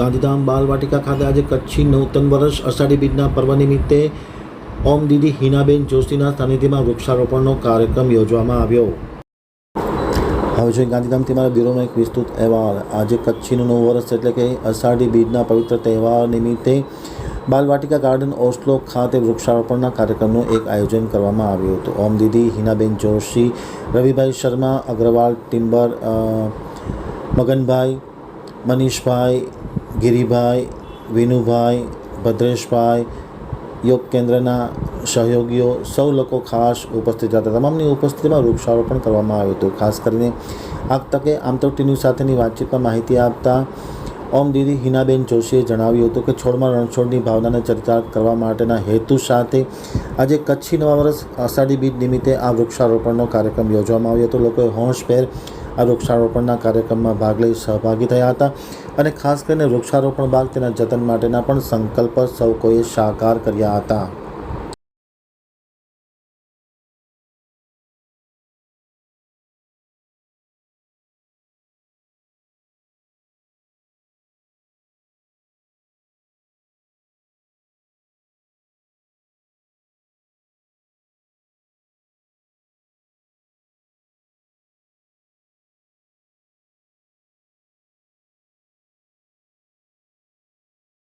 ગાંધીધામ બાલવાટિકા ખાતે આજે કચ્છી નૂતન વર્ષ અષાઢી બીજના પર્વ નિમિત્તે ઓમ દીદી હિનાબેન જોશીના સાનિધ્યમાં વૃક્ષારોપણનો કાર્યક્રમ યોજવામાં આવ્યો. હવે જોઈએ ગાંધીધામથી મારા બ્યુરોનો એક વિસ્તૃત અહેવાલ. આજે કચ્છીનું નવું વર્ષ એટલે કે અષાઢી બીજના પવિત્ર તહેવાર નિમિત્તે બાલવાટિકા ગાર્ડન ઓસ્લો ખાતે વૃક્ષારોપણના કાર્યક્રમનું એક આયોજન કરવામાં આવ્યું હતું. ઓમ દીદી હિનાબેન જોશી, રવિભાઈ શર્મા, અગ્રવાલ ટિમ્બર મગનભાઈ, મનીષભાઈ ગિરિભાઈ, વિનુભાઈ, ભદ્રેશભાઈ યોગ કેન્દ્રના સહયોગીઓ સૌ લોકો ખાસ ઉપસ્થિત હતા. તમામની ઉપસ્થિતિમાં વૃક્ષારોપણ કરવામાં આવ્યું હતું. ખાસ કરીને આ તકે આમતો ટીવી સાથેની વાતચીતમાં માહિતી આપતા ઓમ દીદી હિનાબેન જોશીએ જણાવ્યું હતું કે છોડમાં રણછોડની ભાવનાને ચરિતાર્થ કરવા માટેના હેતુ સાથે આજે કચ્છી નવા વર્ષ અષાઢી બીજ નિમિત્તે આ વૃક્ષારોપણનો કાર્યક્રમ યોજવામાં આવ્યો હતો. લોકોએ હોંશભેર આ વૃક્ષારોપણના કાર્યક્રમમાં ભાગ લઈ સહભાગી થયા હતા અને ખાસ કરીને વૃક્ષારોપણ બાદ તેના જતન માટેના પણ સંકલ્પ સૌ કોઈએ સાકાર કર્યા હતા.